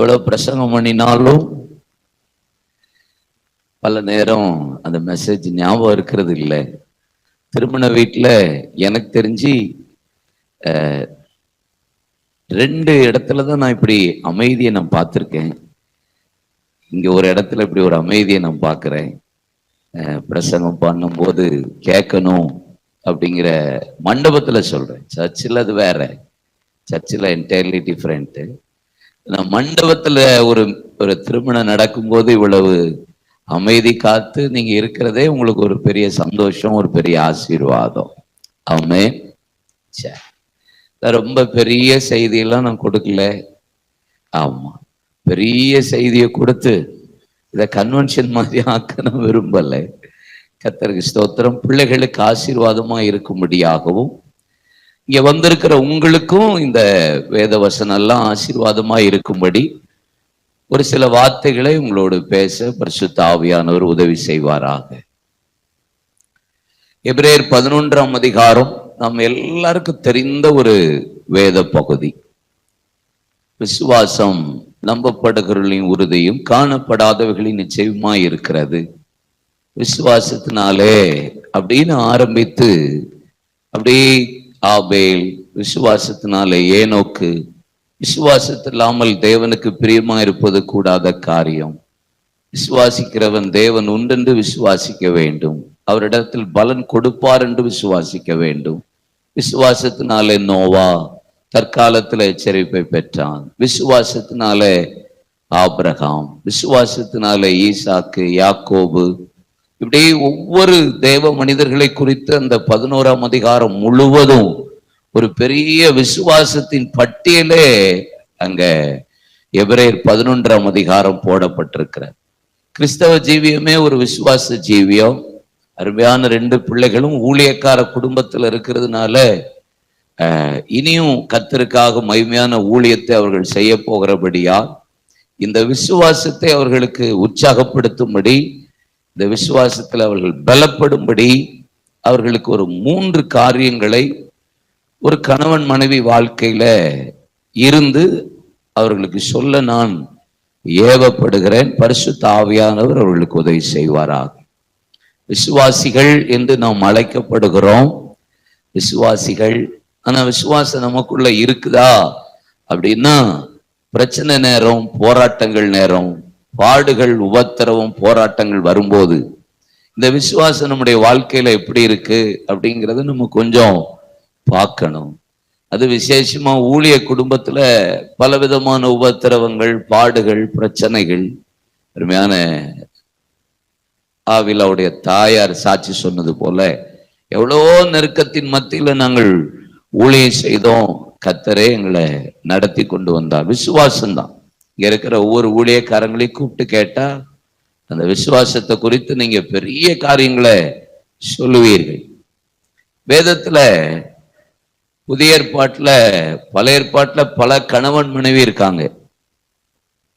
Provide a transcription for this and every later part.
எவ்வளவு பிரசங்கம் பண்ணினாலும் பல நேரம் அந்த மெசேஜ் ஞாபகம் இருக்கிறது இல்லை. திருமண வீட்டில் எனக்கு தெரிஞ்சு ரெண்டு இடத்துல தான் நான் இப்படி அமைதியை நான் பார்த்துருக்கேன். இங்க ஒரு இடத்துல இப்படி ஒரு அமைதியை நான் பார்க்குறேன். பிரசங்கம் பண்ணும்போது கேட்கணும் அப்படிங்கிற மண்டபத்துல சொல்றேன். சர்ச்சில் அது வேற. சர்ச்சில் என்டையர்லி டிஃப்ரெண்ட்டு மண்டபத்துல ஒரு ஒரு திருமணம் நடக்கும்போது இவ்வளவு அமைதி காத்து நீங்க இருக்கிறதே உங்களுக்கு ஒரு பெரிய சந்தோஷம் ஒரு பெரிய ஆசீர்வாதம். ஆமே ரொம்ப பெரிய செய்தியெல்லாம் நான் கொடுக்கல. ஆமா. பெரிய செய்தியை கொடுத்து இதை கன்வென்ஷன் மாதிரி ஆக்க நான் விரும்பல. கத்தருக்கு ஸ்தோத்திரம். பிள்ளைகளுக்கு ஆசீர்வாதமா இருக்கும்படியாகவும் இங்க வந்திருக்கிற உங்களுக்கும் இந்த வேத வசனம் எல்லாம் ஆசீர்வாதமா இருக்கும்படி ஒரு சில வார்த்தைகளை உங்களோடு பேச பரிசுத்த ஆவியானவர் உதவி செய்வாராக. எப்ரேர் பதினொன்றாம் அதிகாரம் நாம் எல்லாருக்கும் தெரிந்த ஒரு வேத பகுதி. விசுவாசம் நம்பப்படுகிறவர்களின் உறுதியும் காணப்படாதவர்களின் நிச்சயமாய் இருக்கிறது. விசுவாசத்தினாலே அப்படின்னு ஆரம்பித்து அப்படியே ஆபேல் விசுவாசத்தினாலே ஏனோக்கு விசுவாசத்தில்லாமல் தேவனுக்கு பிரியமா இருப்பது கூடாத காரியம். விசுவாசிக்கிறவன் தேவன் உண்டென்று விசுவாசிக்க வேண்டும். அவரிடத்தில் பலன் கொடுப்பார் என்று விசுவாசிக்க வேண்டும். விசுவாசத்தினாலே நோவா தற்காலத்துல எச்சரிப்பை பெற்றான். விசுவாசத்தினாலே ஆபிரகாம். விசுவாசத்தினாலே ஈசாக்கு யாக்கோபு இப்படி ஒவ்வொரு தேவ மனிதர்களை குறித்து அந்த பதினோராம் அதிகாரம் முழுவதும் ஒரு பெரிய விசுவாசத்தின் பட்டியலே அங்க எபிரேர் பதினொன்றாம் அதிகாரம் போடப்பட்டிருக்கிறார். கிறிஸ்தவ ஜீவியமே ஒரு விசுவாச ஜீவியம். அருமையான ரெண்டு பிள்ளைகளும் ஊழியக்கார குடும்பத்தில் இருக்கிறதுனால இனியும் கத்தருக்காக மகிமையான ஊழியத்தை அவர்கள் செய்ய போகிறபடியா இந்த விசுவாசத்தை அவர்களுக்கு உற்சாகப்படுத்தும்படி இந்த விசுவாசத்தில் அவர்கள் பலப்படும்படி அவர்களுக்கு ஒரு மூன்று காரியங்களை ஒரு கணவன் மனைவி வாழ்க்கையில இருந்து அவர்களுக்கு சொல்ல நான் ஏவப்படுகிறேன். பரிசு தாவியானவர் அவர்களுக்கு உதவி செய்வாராக. விசுவாசிகள் என்று நாம் அழைக்கப்படுகிறோம். விசுவாசிகள் ஆனா விசுவாசம் நமக்குள்ள இருக்குதா? அப்படின்னா பிரச்சனை நேரம் போராட்டங்கள் நேரம் பாடுகள் உபத்திரவம் போராட்டங்கள் வரும்போது இந்த விசுவாசம் நம்முடைய வாழ்க்கையில எப்படி இருக்கு அப்படிங்கறத நம்ம கொஞ்சம் பார்க்கணும். அது விசேஷமா ஊழிய குடும்பத்துல பலவிதமான உபத்திரவங்கள் பாடுகள் பிரச்சனைகள். அருமையான ஆவிலாவுடைய தாயார் சாட்சி சொன்னது போல எவ்வளோ நெருக்கத்தின் மத்தியில நாங்கள் ஊழியம் செய்தோம். கத்தரே எங்களை நடத்தி கொண்டு வந்தார். விசுவாசம்தான். இங்க இருக்கிற ஒவ்வொரு ஊழியக்காரங்களையும் கூப்பிட்டு கேட்டா அந்த விசுவாசத்தை குறித்து நீங்க பெரிய காரியங்களை சொல்லுவீர்கள். வேதத்துல புதிய ஏற்பாட்டுல பல ஏற்பாட்டுல பல கணவன் மனைவி இருக்காங்க.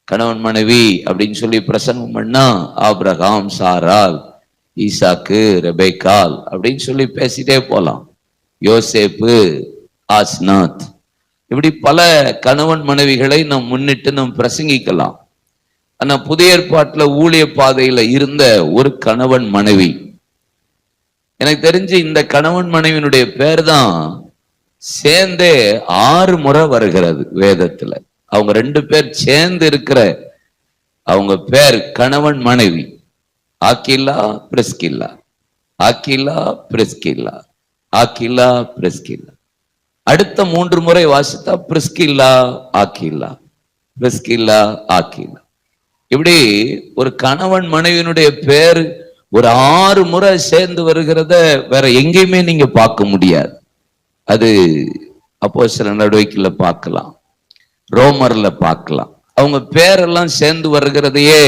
கணவன் மனைவி அப்படின்னு சொல்லி பிரசங்கம் பண்ணா ஆபிரகாம் சாரால் ஈசாக்கு ரெபேக்கால் அப்படின்னு சொல்லி பேசிட்டே போலாம். யோசேப்பு ஆஸ்நாத். இப்படி பல கணவன் மனைவிகளை நாம் முன்னிட்டு நாம் பிரசங்கிக்கலாம். ஆனா புதிய ஏற்பாட்டில் ஊழிய பாதையில இருந்த ஒரு கணவன் மனைவி. எனக்கு தெரிஞ்சு இந்த கணவன் மனைவியினுடைய பேர் தான் சேர்ந்தே ஆறு முறை வருகிறது வேதத்துல. அவங்க ரெண்டு பேர் சேர்ந்து இருக்கிற அவங்க பேர் கணவன் மனைவி. Aquila Priscilla. Aquila Priscilla. Aquila Priscilla. அடுத்த மூன்று முறை வாசித்தா பிரிஸ்கில்லா ஆக்கிலா பிரிஸ்கில்லா ஆக்கிலா இப்படி ஒரு கணவன் மனைவியினுடைய பேர் ஒரு ஆறு முறை சேர்ந்து வருகிறத வேற எங்கேயுமே நீங்க பார்க்க முடியாது. அது அப்போ சில நடவடிக்கையில பார்க்கலாம். ரோமர்ல பார்க்கலாம். அவங்க பேரெல்லாம் சேர்ந்து வருகிறதையே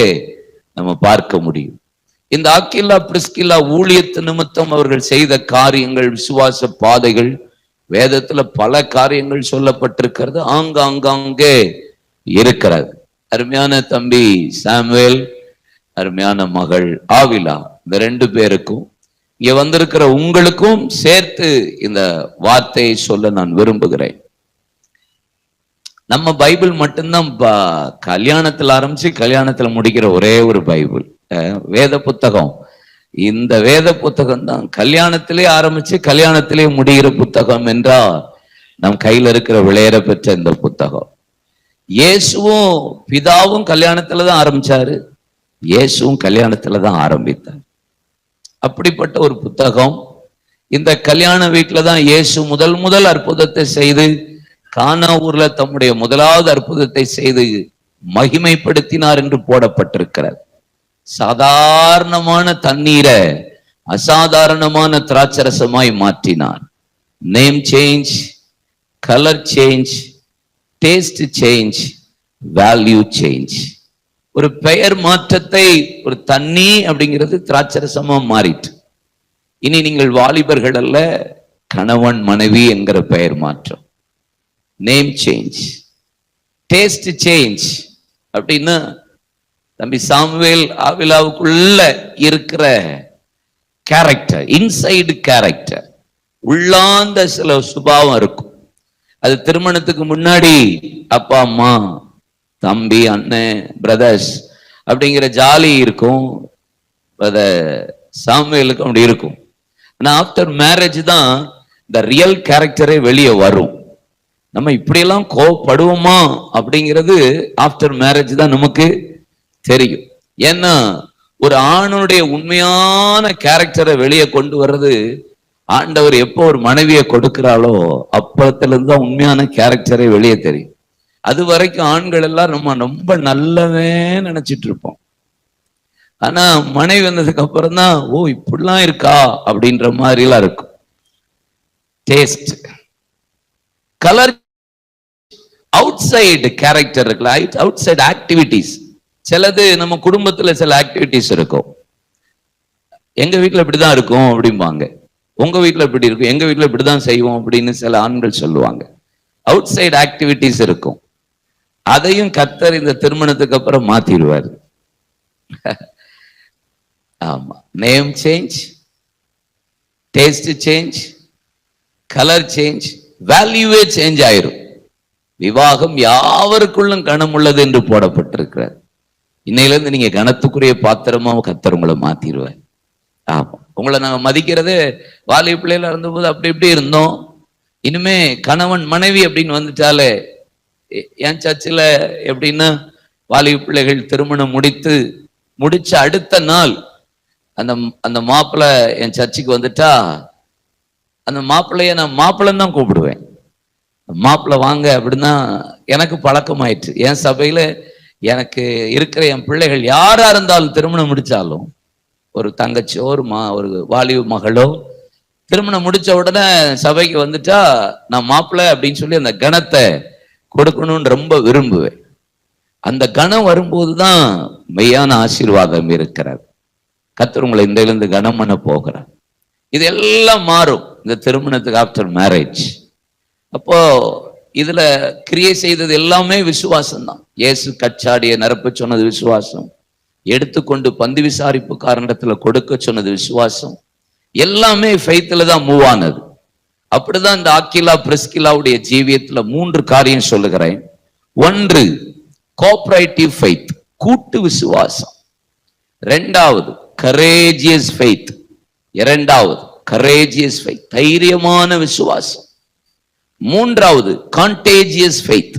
நம்ம பார்க்க முடியும். இந்த ஆக்கில்லா பிரிஸ்கில்லா ஊழியத்து நிமித்தம் அவர்கள் செய்த காரியங்கள் விசுவாச பாதைகள் வேதத்துல பல காரியங்கள் சொல்லப்பட்டிருக்கிறது. ஆங்காங்கே இருக்கிறது. அருமையான தம்பி சாமுவேல் அருமையான மகள் ஆவிலா இந்த ரெண்டு பேருக்கும் இங்க வந்திருக்கிற உங்களுக்கும் சேர்த்து இந்த வார்த்தையை சொல்ல நான் விரும்புகிறேன். நம்ம பைபிள் மட்டும்தான் கல்யாணத்தில் கல்யாணத்துல ஆரம்பிச்சு கல்யாணத்துல முடிக்கிற ஒரே ஒரு பைபிள். அஹ் வேத புத்தகம். இந்த வேத புத்தகம் தான். கல்யாணத்திலே ஆரம்பிச்சு கல்யாணத்திலே முடிகிற புத்தகம் என்றால் நம் கையில இருக்கிற விளையர பெற்ற இந்த புத்தகம். இயேசுவும் பிதாவும் கல்யாணத்துல தான் ஆரம்பிச்சாரு. இயேசுவும் கல்யாணத்துல தான் ஆரம்பித்தார். அப்படிப்பட்ட ஒரு புத்தகம். இந்த கல்யாண வீட்டுல தான் இயேசு முதல் முதல் அற்புதத்தை செய்து கானா ஊர்ல தம்முடைய முதலாவது அற்புதத்தை செய்து மகிமைப்படுத்தினார் என்று போடப்பட்டிருக்கிறார் சாதாரணமான தண்ணீரை அசாதாரணமான திராட்சரசமாய் மாற்றினார். Name change colour change taste change value change ஒரு பெயர் மாற்றத்தை ஒரு தண்ணி அப்படிங்கிறது திராட்சரசமா மாறிட்டு. இனி நீங்கள் வாலிபர்கள் அல்ல கணவன் மனைவி என்கிற பெயர் மாற்றம். நேம் சேஞ்ச் டேஸ்ட் சேஞ்ச் அப்படின்னா தம்பி சாமுவேல் ஆவிலாவுக்குள்ள இருக்கிற கேரக்டர் இன்சைடு கேரக்டர் உள்ளாந்த சில சுபாவம் இருக்கும். அது திருமணத்துக்கு முன்னாடி அப்பா அம்மா தம்பி அண்ணன் பிரதர்ஸ் அப்படிங்கிற ஜாலி இருக்கும். பிரதர் சாமுவேலுக்கு அப்படி இருக்கும். ஆனால் ஆஃப்டர் மேரேஜ் தான் இந்த ரியல் கேரக்டரே வெளியே வரும். நம்ம இப்படியெல்லாம் கோவப்படுவோமா அப்படிங்கிறது ஆஃப்டர் மேரேஜ் தான் நமக்கு தெரியும். ஏன்னா ஒரு ஆணுடைய உண்மையான கேரக்டரை வெளியே கொண்டு வர்றது ஆண்டவர் எப்போ ஒரு மனைவியை கொடுக்கிறாளோ அப்பத்துல இருந்து தான் உண்மையான கேரக்டரே வெளியே தெரியும். அது வரைக்கும் ஆண்கள் எல்லாம் நம்ம ரொம்ப நல்லவே நினைச்சிட்டு இருப்போம். ஆனா மனைவி வந்ததுக்கு அப்புறம் தான் ஓ இப்படிலாம் இருக்கா? அப்படின்ற மாதிரி எல்லாம் இருக்கும். Taste colour outside character இருக்குல்ல அவுட் சைடு ஆக்டிவிட்டிஸ் சிலது நம்ம குடும்பத்துல சில ஆக்டிவிட்டிஸ் இருக்கும். எங்க வீட்ல இப்படிதான் இருக்கும் அப்படிம்பாங்க. உங்க வீட்டில் இப்படி இருக்கும் எங்க வீட்ல இப்படிதான் செய்வோம் அப்படின்னு சில ஆண்கள் சொல்லுவாங்க. அவுட் சைடு ஆக்டிவிட்டிஸ் இருக்கும். அதையும் கத்தர் இந்த திருமணத்துக்கு அப்புறம் மாத்திடுவார். ஆமா. Name change taste change colour change வேல்யூவே change ஆயிரும். விவாகம் யாவருக்குள்ளும் கணம் உள்ளது என்று போடப்பட்டிருக்கிறார். இன்னையிலேருந்து நீங்க கனத்துக்குரிய பாத்திரமா கத்தர் உங்களை மாத்திடுவார் ஆமா. உங்களை நாங்கள் மதிக்கிறது வாலி பிள்ளையில இருந்தபோது அப்படி இப்படி இருந்தோம். இனிமே கணவன் மனைவி அப்படின்னு வந்துட்டாலே என் சர்ச்சில் எப்படின்னா வாலிப பிள்ளைகள் திருமணம் முடித்து முடிச்ச அடுத்த நாள் அந்த அந்த மாப்பிள்ளை என் சர்ச்சுக்கு வந்துட்டா அந்த மாப்பிள்ளைய நான் மாப்பிள்ளைன்னு தான் கூப்பிடுவேன். மாப்பிள்ளை வாங்க அப்படின்னா எனக்கு பழக்கமாயிற்று. என் சபையில எனக்கு இருக்கிற என் பிள்ளைகள் யாரா இருந்தாலும் திருமணம் முடிச்சாலும் ஒரு தங்கச்சியோ ஒரு மா ஒரு வாலிப மகளோ திருமணம் முடிச்ச உடனே சபைக்கு வந்துட்டா நான் மாப்பிள்ளை அப்படின்னு சொல்லி அந்த கணத்தை கொடுக்கணும்னு ரொம்ப விரும்புவேன். அந்த கணம் வரும்போது தான் மெய்யான ஆசீர்வாதம் இருக்கிறார் கத்தர் உங்களை இந்த இருந்து கனம் பண்ண போகிறார். இது எல்லாம் மாறும். இந்த திருமணத்துக்கு ஆஃப்டர் மேரேஜ். அப்போ இதுல கிரியை செய்தது எல்லாமே விசுவாசம் தான் இயேசு கச்சாடிய நிரப்ப சொன்னது விசுவாசம். எடுத்துக்கொண்டு பந்து விசாரிப்பு காரணத்துல கொடுக்க சொன்னது விசுவாசம். எல்லாமே ஃபெய்த்ல தான் மூவ் ஆனது. அப்படிதான் இந்த ஆக்கிலா பிரிஸ்கிலாவுடைய ஜீவியத்துல மூன்று காரியம் சொல்லுகிறேன். ஒன்று கோஆபரேட்டிவ் ஃபெய்த் கூட்டு விசுவாசம். ரெண்டாவது கரேஜியஸ் ஃபெய்த் இரண்டாவது கரேஜியஸ் ஃபெய்த் தைரியமான விசுவாசம். மூன்றாவது கான்டேஜியஸ் ஃபெய்த்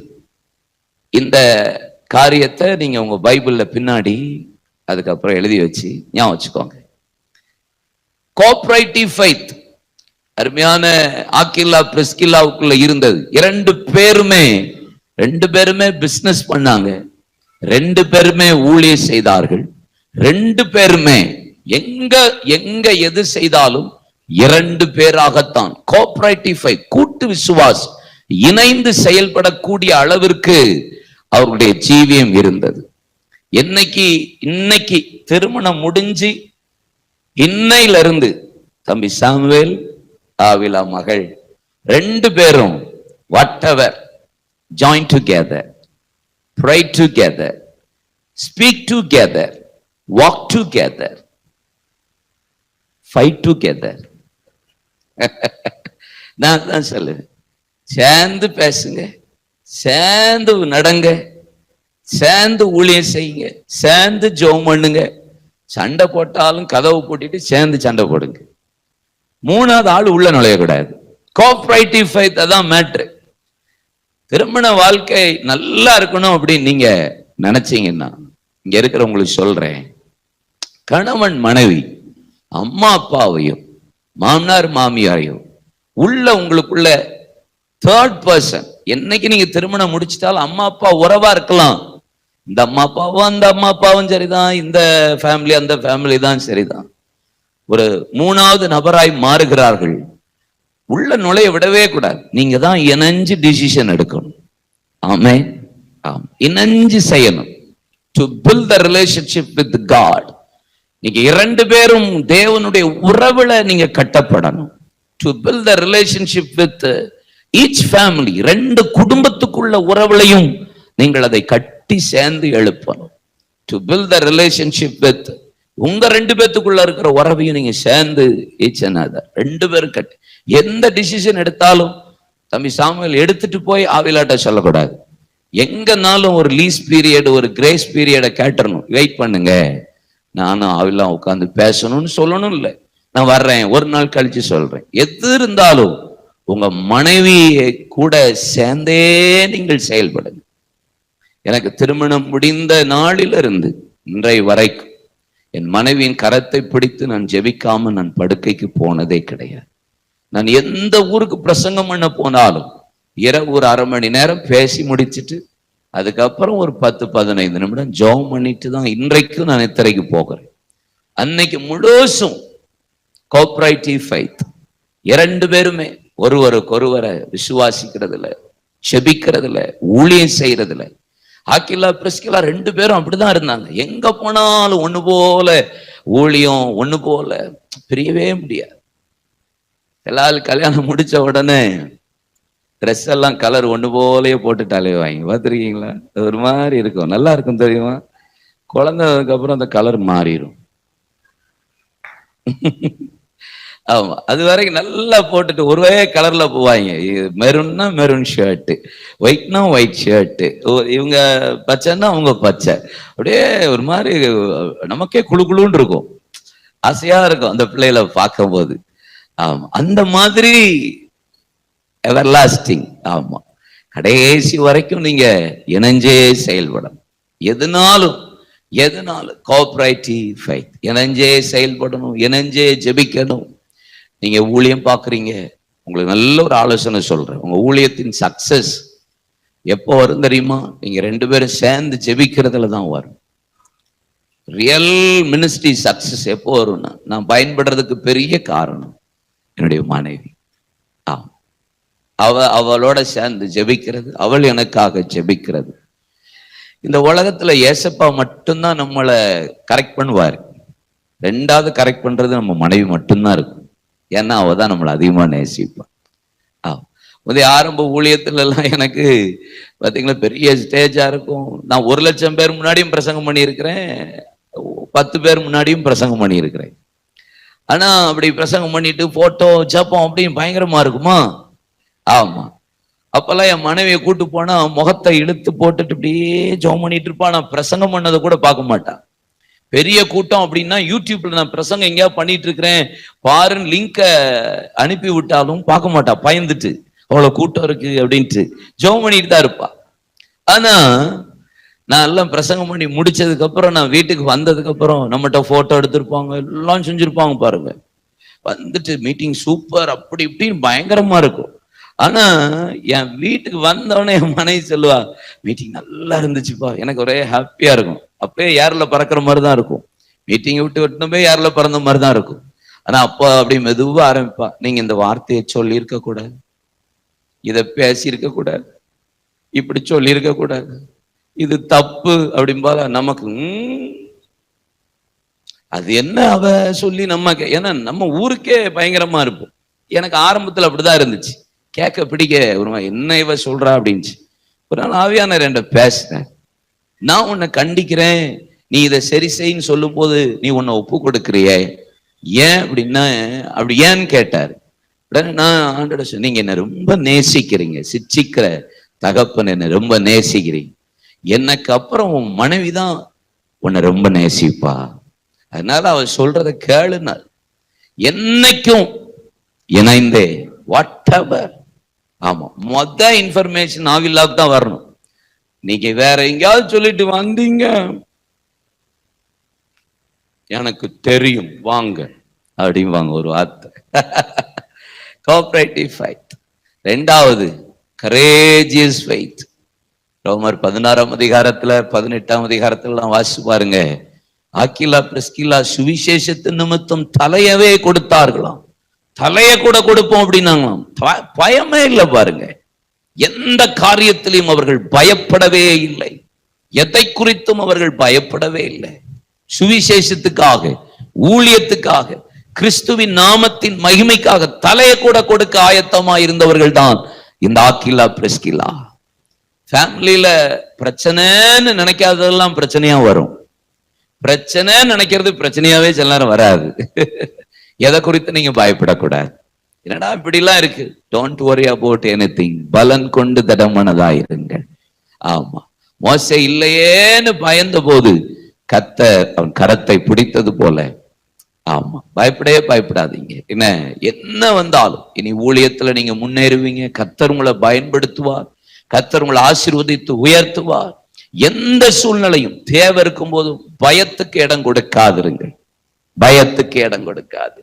இந்த காரியத்தை நீங்க உங்க பைபிள்ல பின்னாடி அதுக்கப்புறம் எழுதி வச்சு ஞாபகம் வச்சுக்கோங்க. கோஆப்ரேட்டிவ் ஃபைத் அருமையான ஆக்கில்லா பிரிஸ்கில்லாவுக்குள்ள இருந்தது. இரண்டு பேருமே ரெண்டு பேருமே பிசினஸ் பண்ணாங்க. ரெண்டு பேருமே ஊழிய செய்தார்கள். ரெண்டு பேருமே எங்க எங்க எது செய்தாலும் இரண்டு பேராகத்தான் கோஆபரேட்டிவ் ஃபைவ் கூட்டு விசுவாஸ் இணைந்து செயல்படக்கூடிய அளவிற்கு அவருடைய ஜீவியம் இருந்தது. என்னைக்கு இன்னைக்கு திருமணம் முடிஞ்சு இன்னையில இருந்து தம்பி சாமுவேல் ஆவிலா மகள் ரெண்டு பேரும் whatever join together pray together speak together walk together fight together நான் தான் சொல்லுவேன். சேர்ந்து பேசுங்க சேர்ந்து நடங்க சேர்ந்து ஊழியம் செய்யுங்க சேர்ந்து ஜோம் பண்ணுங்க. சண்டை போட்டாலும் கதவு பூட்டிட்டு சேர்ந்து சண்டை போடுங்க. மூணாவது ஆள் உள்ள நுழையக்கூடாது. கோஆப்ரேட்டிவ் ஃபைத் அதான் மேட்ரு திருமண வாழ்க்கை நல்லா இருக்கணும் அப்படின்னு நீங்க நினைச்சீங்கன்னா இங்க இருக்கிறவங்களுக்கு சொல்றேன். கணவன் மனைவி அம்மா அப்பாவையும் மாமனார் மாமியாரையோ உள்ள உங்களுக்குள்ள தேர்ட் பர்சன் என்னைக்கு நீங்க திருமணம் முடிச்சிட்டாலும் அம்மா அப்பா உறவா இருக்கலாம். இந்த அம்மா அப்பாவும் அந்த அம்மா அப்பாவும் சரிதான். இந்த ஃபேமிலி அந்த ஃபேமிலி தான் சரிதான். ஒரு மூணாவது நபராய் மாறுகிறார்கள். உள்ள நுழைய விடவே கூடாது. நீங்க தான் இணைஞ்சு டிசிஷன் எடுக்கணும். ஆமே ஆம். இணைஞ்சு செய்யணும். To build the relationship with God நீங்க இரண்டு பேரும் தேவனுடைய உறவுல நீங்க கட்டப்படணும். To build the relationship with each family ரெண்டு குடும்பத்துக்குள்ள உறவுலையும் நீங்கள் அதை கட்டி சேர்ந்து எழுப்பணும். To build the relationship with உங்க ரெண்டு பேத்துக்குள்ள இருக்கிற உறவையும் நீங்க சேர்ந்து ஈச் another. ரெண்டு பேரும் கட்டி எந்த டிசிஷன் எடுத்தாலும் தம்பி சாமியல் எடுத்துட்டு போய் ஆவிலாட்ட சொல்லக்கூடாது. எங்கனாலும் ஒரு லீஸ் பீரியட் ஒரு கிரேஸ் பீரியடை கேட்டுறணும் வெயிட் பண்ணுங்க. நானும் ஆவிலாம் உட்காந்து பேசணும்னு சொல்லணும் இல்லை நான் வர்றேன் ஒரு நாள் கழிச்சு சொல்றேன். எது இருந்தாலும் உங்க மனைவியை கூட சேர்ந்தே நீங்கள் செயல்படுங்க. எனக்கு திருமணம் முடிந்த நாளிலிருந்து இன்றைய வரைக்கும் என் மனைவியின் கரத்தை பிடித்து நான் ஜெபிக்காம நான் படுக்கைக்கு போனதே கிடையாது. நான் எந்த ஊருக்கு பிரசங்கம் பண்ண போனாலும் இரவு ஒரு அரை மணி நேரம் பேசி முடிச்சிட்டு அதுக்கப்புறம் ஒரு பத்து பதினைந்து நிமிடம் ஜோம் பண்ணிட்டு தான் இன்றைக்கும் நான் இத்தரைக்கு போகிறேன். அன்னைக்கு முழுசும் கோஆப்ரேட்டிவ் ஃபைத் இரண்டு பேருமே ஒருவருக்கு ஒருவரை விசுவாசிக்கிறதுல செபிக்கிறதுல ஊழியம் செய்யறதுல ஆக்கிலா பிரிஸ்கிலா ரெண்டு பேரும் அப்படிதான் இருந்தாங்க. எங்க போனாலும் ஒண்ணு போல ஊழியம் ஒண்ணு போல பிரியவே முடியாது. எல்லாரும் கல்யாணம் முடிச்ச உடனே ட்ரெஸ் எல்லாம் கலர் ஒன்று போலயே போட்டுட்டாலே வாங்கி. பார்த்துருக்கீங்களா? அது ஒரு மாதிரி இருக்கும். நல்லா இருக்கும் தெரியுமா? குழந்ததுக்கப்புறம் அந்த கலர் மாறிடும் ஆமா. அது வரைக்கும் நல்லா போட்டுட்டு ஒரே கலர்ல போவாங்க. மெரூன்னா மெரூன் ஷர்ட்டு ஒயிட்னா ஒயிட் ஷர்ட்டு இவங்க பச்சைன்னா அவங்க பச்சை. அப்படியே ஒரு மாதிரி நமக்கே குளு குளுன்னு இருக்கும். ஆசையா இருக்கும் அந்த பிள்ளைகளை பார்க்கும்போது. ஆமா. அந்த மாதிரி எவர்லாஸ்டிங் ஆமா. கடைசி வரைக்கும் நீங்க இணைஞ்சே செயல்படணும். எதுனாலும் எதுனாலும் கோஆப்ரேட்டிவ் ஃபைத் இணைஞ்சே செயல்படணும் இணைஞ்சே ஜெபிக்கணும். நீங்க ஊழியம் பார்க்குறீங்க. உங்களுக்கு நல்ல ஒரு ஆலோசனை சொல்றேன். உங்க ஊழியத்தின் சக்சஸ் எப்போ வரும் தெரியுமா? நீங்க ரெண்டு பேரும் சேர்ந்து ஜெபிக்கிறதுல தான் வரும். ரியல் மினிஸ்ட்ரி சக்சஸ் எப்போ வரும்னா நான் பயன்படுறதுக்கு பெரிய காரணம் என்னுடைய மனைவி. அவ அவளோட சேர்ந்து ஜெபிக்கிறது அவள் எனக்காக ஜெபிக்கிறது. இந்த உலகத்துல ஏசப்பா மட்டும்தான் நம்மளை கரெக்ட் பண்ணுவார். ரெண்டாவது கரெக்ட் பண்றது நம்ம மனைவி மட்டும்தான் இருக்கும். ஏன்னா அவ தான் நம்மளை அதிகமாக நேசிப்பான். ஆ முதல் ஆரம்ப ஊழியத்துல எல்லாம் எனக்கு பார்த்தீங்களா பெரிய ஸ்டேஜா இருக்கும். நான் ஒரு லட்சம் பேர் முன்னாடியும் பிரசங்கம் பண்ணியிருக்கிறேன். பத்து பேர் முன்னாடியும் பிரசங்கம் பண்ணியிருக்கிறேன். ஆனா அப்படி பிரசங்கம் பண்ணிட்டு போட்டோ ஜப்பம் அப்படின்னு பயங்கரமா இருக்குமா? ஆமா. அப்பெல்லாம் என் மனைவியை கூட்டு போனா முகத்தை இழுத்து போட்டுட்டு இப்படியே ஜோம் பண்ணிட்டு இருப்பா. நான் பிரசங்கம் பண்ணதை கூட பார்க்க மாட்டான். பெரிய கூட்டம் அப்படின்னா யூடியூப்ல நான் பிரசங்கம் எங்கேயாவது பண்ணிட்டு இருக்கிறேன். பாருன்னு லிங்கை அனுப்பி விட்டாலும் பார்க்க மாட்டா. பயந்துட்டு அவ்வளவு கூட்டம் இருக்கு அப்படின்ட்டு ஜோம் பண்ணிட்டு தான் இருப்பா. ஆனா நான் எல்லாம் பிரசங்கம் பண்ணி முடிச்சதுக்கு அப்புறம் நான் வீட்டுக்கு வந்ததுக்கு அப்புறம் நம்மகிட்ட போட்டோ எடுத்திருப்பாங்க. எல்லாம் செஞ்சிருப்பாங்க பாருங்க. வந்துட்டு மீட்டிங் சூப்பர் அப்படி இப்படின்னு பயங்கரமா இருக்கும். ஆனா என் வீட்டுக்கு வந்தவொடனே என் மனைவி சொல்லுவா மீட்டிங் நல்லா இருந்துச்சுப்பா எனக்கு ஒரே ஹாப்பியா இருக்கும். அப்பயே ஏர்ல பறக்கிற மாதிரி தான் இருக்கும். மீட்டிங்கை விட்டு விட்டுனமே ஏர்ல பறந்த மாதிரி தான் இருக்கும். ஆனா அப்பா அப்படி மெதுவா ஆரம்பிப்பா. நீங்க இந்த வார்த்தையை சொல்லியிருக்க கூடாது. இத பேசியிருக்க கூடாது. இப்படி சொல்லியிருக்க கூடாது. இது தப்பு. அப்படிம்பால நமக்கு அது என்ன அவ சொல்லி நம்ம ஏன்னா நம்ம ஊருக்கே பயங்கரமா இருப்போம். எனக்கு ஆரம்பத்துல அப்படிதான் இருந்துச்சு. கேட்க பிடிக்க. ஒரு என்ன இவ சொல்றா அப்படின்ச்சு ஒரு நாள் ஆவியான ரெண்ட பேசினேன். நான் உன்னை கண்டிக்கிறேன். நீ இதை சரி செய்ன்னு சொல்லும் போது நீ உன்னை ஒப்பு கொடுக்கிறியே. ஏன் அப்படின்னா அப்படி ஏன்னு கேட்டாரு. உடனே நான் ஆண்டோட நீங்க என்ன ரொம்ப நேசிக்கிறீங்க. சிச்சிக்கிற தகப்பன் என்னை ரொம்ப நேசிக்கிறீங்க. எனக்கு அப்புறம் உன் மனைவி தான் உன்னை ரொம்ப நேசிப்பா. அதனால அவள் சொல்றத கேளுனார் என்னைக்கும் இணைந்தே. வாட் எவர் ஆமா. மொத இன்ஃபர்மேஷன் ஆவில்லாவுக்கு தான் வரணும். நீங்க வேற எங்கேயாவது சொல்லிட்டு வந்தீங்க. எனக்கு தெரியும். வாங்க. அப்படிம்பாங்க ஒரு வார்த்தை. கோஆபரேட்டிவ் ஃபைட் ரெண்டாவது கரேஜியஸ் ஃபைட் ரோமர் பதினாறாம் அதிகாரத்துல பதினெட்டாம் அதிகாரத்துல வாசிச்சு பாருங்க. ஆக்கிலா பிரஸ்கிலா சுவிசேஷத்து நிமித்தம் தலையவே கொடுத்தார்களாம். தலையை கூட கொடுப்போம் அப்படின்னாங்களாம். ப- பயமே இல்லை பாருங்க. எந்த காரியத்திலையும் அவர்கள் பயப்படவே இல்லை. எதை குறித்தும் அவர்கள் பயப்படவே இல்லை. சுவிசேஷத்துக்காக ஊழியத்துக்காக கிறிஸ்துவின் நாமத்தின் மகிமைக்காக தலையை கூட கொடுக்க ஆயத்தமா இருந்தவர்கள் தான் இந்த ஆக்கிலா பிரெஸ்கிலா. ஃபேமிலியில பிரச்சனைன்னு நினைக்காததெல்லாம் பிரச்சனையா வரும். பிரச்சனை நினைக்கிறது பிரச்சனையாவே சில நேரம் வராது. எதை குறித்து நீங்க பயப்படக்கூடாது. என்னடா இப்படிலாம் இருக்கு? Don't worry about anything பலன் கொண்டு தடமனதாயிருங்கள். ஆமா. மோச இல்லையேன்னு பயந்த போது கத்த அவன் கரத்தை பிடித்தது போல. ஆமா. பயப்படவே பயப்படாதீங்க. என்ன என்ன வந்தாலும். இனி ஊழியத்துல நீங்க முன்னேறுவீங்க. கத்தர் உங்களை பயன்படுத்துவார். கத்தர் உங்களை ஆசீர்வதித்து உயர்த்துவார். எந்த சூழ்நிலையும் தேவை இருக்கும் போது பயத்துக்கு இடம் கொடுக்காதிருங்கள். பயத்துக்கு இடம் கொடுக்காது.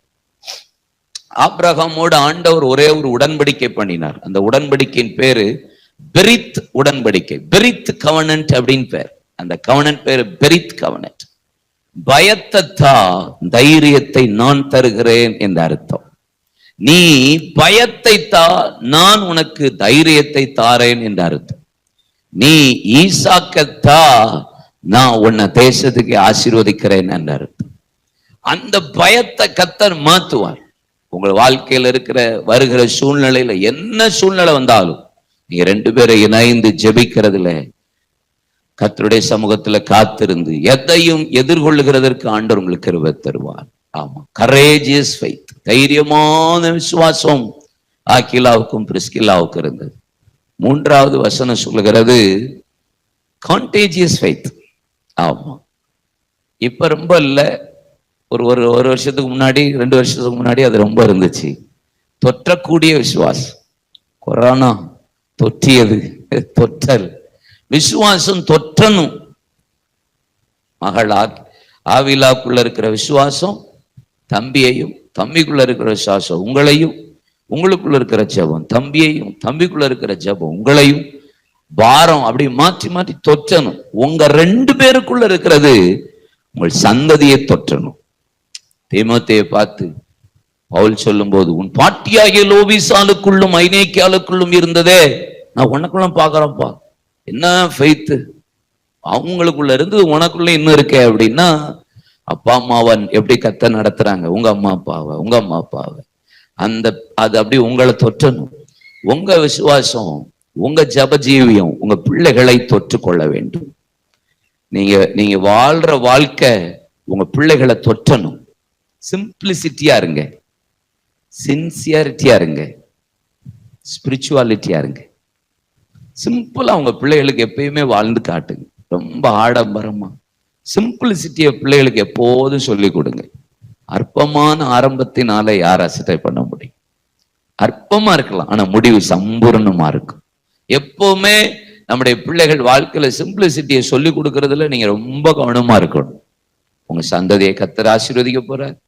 ஆபிரகாமோடு ஆண்டவர் ஒரே ஒரு உடன்படிக்கை பண்ணினார். அந்த உடன்படிக்கையின் பேரு பெரித் உடன்படிக்கை. பெரித் கவனன்ட் அப்படின்னு பேர். அந்த கவனன்ட் பேரு பெரித் கவனன்ட் பயத்தை தா தைரியத்தை நான் தருகிறேன் என்ற அர்த்தம். நீ பயத்தை தா நான் உனக்கு தைரியத்தை தாரேன் என்ற அர்த்தம். நீ ஈசாக்கத்தா நான் உன்னை தேசத்துக்கு ஆசீர்வதிக்கிறேன் என்ற அர்த்தம். அந்த பயத்தை கத்தர் மாத்துவார் உங்கள் வாழ்க்கையில இருக்கிற வருகிற சூழ்நிலையில என்ன சூழ்நிலை வந்தாலும் நீங்க ரெண்டு பேரை இணைந்து ஜெபிக்கிறதுல கத்தருடைய சமூகத்துல காத்திருந்து எதையும் எதிர்கொள்ளுகிறதற்கு ஆண்டவர் உங்களுக்கு கிருபை தருவார். ஆமா. கரேஜியஸ் ஃபைத் தைரியமான விசுவாசம் ஆக்கிலாவுக்கும் பிரிஸ்கில்லாவுக்கும் இருந்தது. மூன்றாவது வசனம் சொல்லுகிறது கான்டேஜியஸ் ஃபைத் ஆமா. இப்ப ரொம்ப இல்ல. ஒரு ஒரு ஒரு வருஷத்துக்கு முன்னாடி ரெண்டு வருஷத்துக்கு முன்னாடி அது ரொம்ப இருந்துச்சு. தொற்றக்கூடிய விசுவாசம். கொரோனா தொற்றியது. தொற்றல். விசுவாசம் தொற்றணும். மகள் ஆவிலாக்குள்ள இருக்கிற விசுவாசம் தம்பியையும் தம்பிக்குள்ள இருக்கிற விசுவாசம் உங்களையும் உங்களுக்குள்ள இருக்கிற ஜெபம் தம்பியையும் தம்பிக்குள்ள இருக்கிற ஜெபம் உங்களையும் பாரம் அப்படி மாற்றி மாற்றி தொற்றணும். உங்க ரெண்டு பேருக்குள்ள இருக்கிறது உங்கள் சந்ததியை தொற்றணும். தீமோத்தேயை பார்த்து பவுல் சொல்லும்போது உன் பாட்டியாகிய லோபிசாலுக்குள்ளும் ஐநேக்கியாளுக்குள்ளும் இருந்ததே. நான் உனக்குள்ள பாக்குறேன்ப்பா என்ன ஃபெய்த்து அவங்களுக்குள்ள இருந்து உனக்குள்ள இன்னும் இருக்கே அப்படின்னா அப்பா அம்மாவன் எப்படி கத்த நடத்துறாங்க? உங்க அம்மா அப்பாவை உங்க அம்மா அப்பாவை அந்த அது அப்படி உங்களை தொற்றணும். உங்க விசுவாசம் உங்க ஜபஜீவியம் உங்க பிள்ளைகளை தொற்று கொள்ள வேண்டும். நீங்க நீங்க வாழ்ற வாழ்க்கை உங்க பிள்ளைகளை தொற்றணும். சிம்பிளிசிட்டியா இருங்க. சின்சியாரிட்டியா இருங்க. ஸ்பிரிச்சுவாலிட்டியா இருங்க. சிம்பிளா உங்க பிள்ளைகளுக்கு எப்பயுமே வாழ்ந்து காட்டுங்க. ரொம்ப ஆடம்பரமா. சிம்பிளிசிட்டியை பிள்ளைகளுக்கு எப்போதும் சொல்லி கொடுங்க. அற்பமான ஆரம்பத்தினால யார் அசட்டை பண்ண முடியும்? அற்பமா இருக்கலாம். ஆனா முடிவு சம்பூர்ணமா இருக்கும். எப்பவுமே நம்முடைய பிள்ளைகள் வாழ்க்கையில சிம்பிளிசிட்டியை சொல்லி கொடுக்கறதுல நீங்க ரொம்ப கவனமா இருக்கணும். உங்க சந்ததியை கத்தர் ஆசீர்வதிக்க போறார்.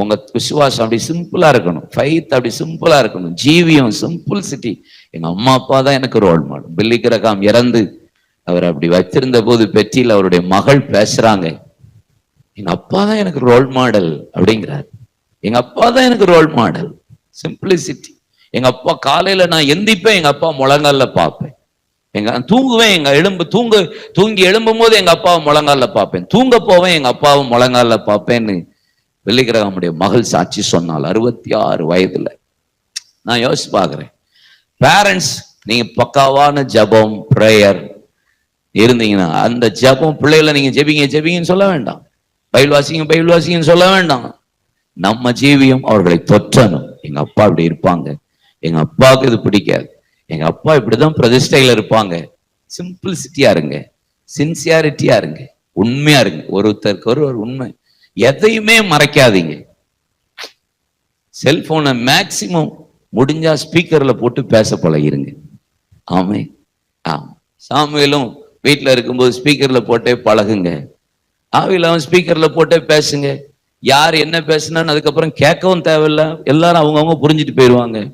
உங்க விசுவாசம் அப்படி சிம்பிளா இருக்கணும். ஃபைத் அப்படி சிம்பிளா இருக்கணும். ஜீவியம் சிம்பிள் சிட்டி எங்க அம்மா அப்பா தான் எனக்கு ரோல் மாடல் பில்லி கிரகாம் இறந்து அவர் அப்படி வச்சிருந்த போது பெற்றியில் அவருடைய மகள் பேசுறாங்க. எங்க அப்பா தான் எனக்கு ரோல் மாடல் அப்படிங்கிறார். எங்க அப்பா தான் எனக்கு ரோல் மாடல் சிம்பிளிசிட்டி எங்க அப்பா காலையில நான் எந்திப்பேன் எங்க அப்பா முழங்கால பார்ப்பேன். எங்க நான் தூங்குவேன் எங்க எலும்பு தூங்க தூங்கி எழும்பும் போது எங்க அப்பாவை முழங்கால பார்ப்பேன். தூங்க போவேன் எங்க அப்பாவை முழங்கால பார்ப்பேன்னு வெள்ளிக்கிரகமுடைய மகள் சாட்சி சொன்னால் அறுபத்தி ஆறு வயதுல. நான் யோசிச்சு பார்க்குறேன். பேரண்ட்ஸ் நீங்க பக்காவான ஜெபம் ப்ரேயர் இருந்தீங்கன்னா அந்த ஜெபம் பிள்ளைகளை நீங்க ஜெபிங்க ஜெபிங்கன்னு சொல்ல வேண்டாம். பயில் வாசிங்க பயில் வாசிங்கன்னு சொல்ல வேண்டாம். நம்ம ஜீவியம் அவர்களை தொற்றணும். எங்க அப்பா இப்படி இருப்பாங்க. எங்க அப்பாவுக்கு இது பிடிக்காது. எங்க அப்பா இப்படிதான் பிரதிஷ்டையில இருப்பாங்க. சிம்பிளிசிட்டியா இருங்க. சின்சியாரிட்டியா இருங்க. உண்மையா இருங்க. ஒருத்தருக்கு ஒரு உண்மை. எதையுமே மறைக்காதீங்க. செல்போனை மேக்சிமம் முடிஞ்சா ஸ்பீக்கர்ல போட்டு பேச பழகிருங்க. ஆமே. ஆமா. சாமியிலும் வீட்டில் இருக்கும்போது ஸ்பீக்கர்ல போட்டே பழகுங்க. ஆவில அவன் ஸ்பீக்கர்ல போட்டே பேசுங்க. யார் என்ன பேசுனான்னு அதுக்கப்புறம் கேட்கவும் தேவையில்ல. எல்லாரும் அவங்கவுங்க புரிஞ்சுட்டு போயிடுவாங்க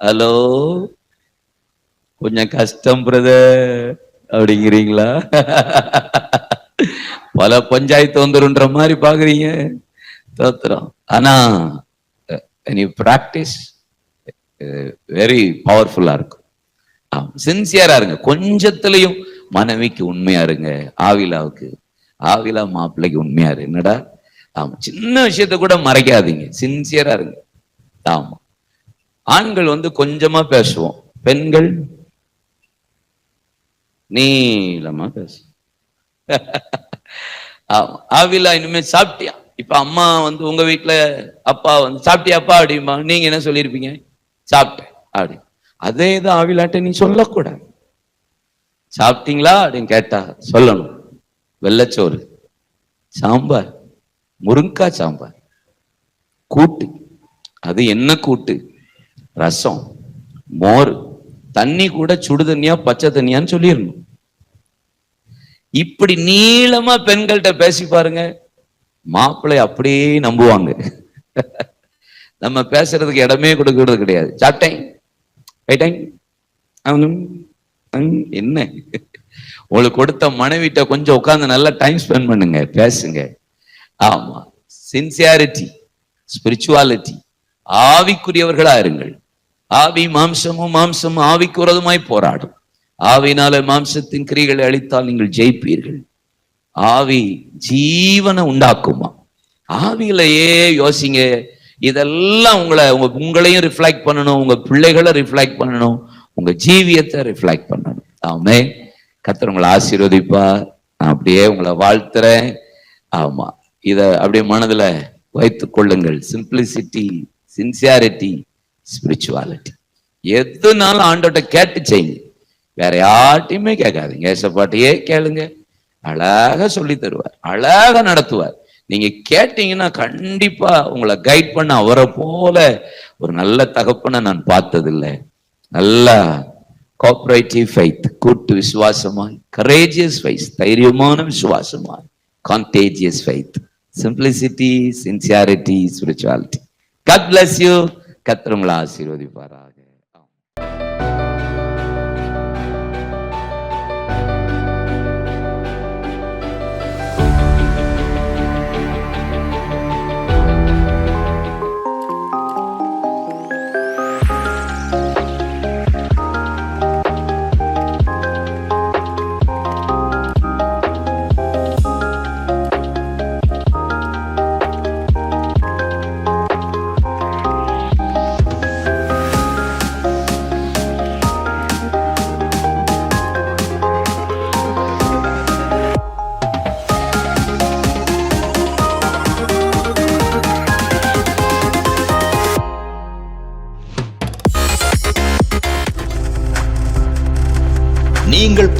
ஹலோ? கொஞ்சம் கஷ்டம் பிரதர் அப்படிங்கிறீங்களா? பல பஞ்சாயத்து வந்துருன்ற மாதிரி பாக்குறீங்க. தோத்திரம். ஆனா நீ பிராக்டிஸ் வெரி பவர்ஃபுல்லா இருக்கும். சின்சியரா இருங்க. கொஞ்சத்துலயும் மனைவிக்கு உண்மையா இருங்க. ஆவிலாவுக்கு ஆவிலா மாப்பிள்ளைக்கு உண்மையா இரு என்னடா? ஆமா சின்ன விஷயத்த கூட மறைக்காதீங்க. சின்சியரா இருங்க. ஆமா. ஆண்கள் வந்து கொஞ்சமா பேசுவோம். பெண்கள் நீளமா பேசுவோம். ஆவிலா இனிமே சாப்பிட்டியா? இப்ப அம்மா வந்து உங்க வீட்டுல அப்பா வந்து சாப்பிட்டியாப்பா அப்படிம்பா நீங்க என்ன சொல்லியிருப்பீங்க? சாப்பிட்டேன். அப்படி. அதே இது ஆவிலாட்ட நீ சொல்லக்கூடாது. சாப்பிட்டீங்களா? அப்படின்னு கேட்டா சொல்லணும். வெள்ளச்சோறு சாம்பார் முருங்காய் சாம்பார். கூட்டு. அது என்ன கூட்டு? ரசம் மோர். தண்ணி கூட சுடு தண்ணியா பச்சை தண்ணியான்னு சொல்லிடணும். இப்படி நீளமா பெண்கள்கிட்ட பேசி பாருங்க மாப்பிள்ளை அப்படியே நம்புவாங்க. நம்ம பேசுறதுக்கு இடமே கொடுக்கறது கிடையாது. சாப்பிட்டேன் என்ன? உங்களுக்கு கொடுத்த மனைவிட்ட கொஞ்சம் உட்காந்து நல்லா டைம் ஸ்பெண்ட் பண்ணுங்க பேசுங்க. ஆமா. சின்சியாரிட்டி ஸ்பிரிச்சுவாலிட்டி ஆவிக்குரியவர்களா இருங்கள். ஆவி மாம்சமும் மாம்சமும் ஆவிக்குறதுமாய் போராடும். ஆவினால மாம்சத்தின் கிரிகளை அழித்தால் நீங்கள் ஜெயிப்பீர்கள். ஆவி ஜீவனை உண்டாக்குமா? ஆவியிலேயே யோசிங்க. இதெல்லாம் உங்களை உங்க உங்களையும் ரிஃப்ளெக்ட் பண்ணணும் உங்க பிள்ளைகளை ரிஃப்ளெக்ட் பண்ணணும் உங்க ஜீவியத்தை ரிஃப்ளெக்ட் பண்ணணும். ஆமே. கத்தர் உங்களை ஆசீர்வதிப்பா நான் அப்படியே உங்களை வாழ்த்துறேன். ஆமா. இத அப்படியே மனதுல வைத்துக் கொள்ளுங்கள். சிம்பிளிசிட்டி சின்சியாரிட்டி ஸ்பிரிச்சுவாலிட்டி எதுனாலும் ஆண்டோட்ட கேட்டு செய்யுங்க. வேற யார்ட்டையுமே கேட்காதீங்க. ஏசப்பாட்டையே கேளுங்க. அழகா சொல்லி தருவார். அழகா நடத்துவார். நீங்க கேட்டீங்கன்னா கண்டிப்பா உங்களை கைட் பண்ண அவரை போல ஒரு நல்ல தகப்பனை நான் பார்த்ததில்லை. நல்லா கோஆபரேட்டிவ் ஃபைத் கூட்டு விசுவாசமாய் கரேஜியஸ் ஃபைஸ் தைரியமான விசுவாசமாய் contagious faith simplicity sincerity spirituality God bless you கத்திரங்களை ஆசீர்வதிப்பாரா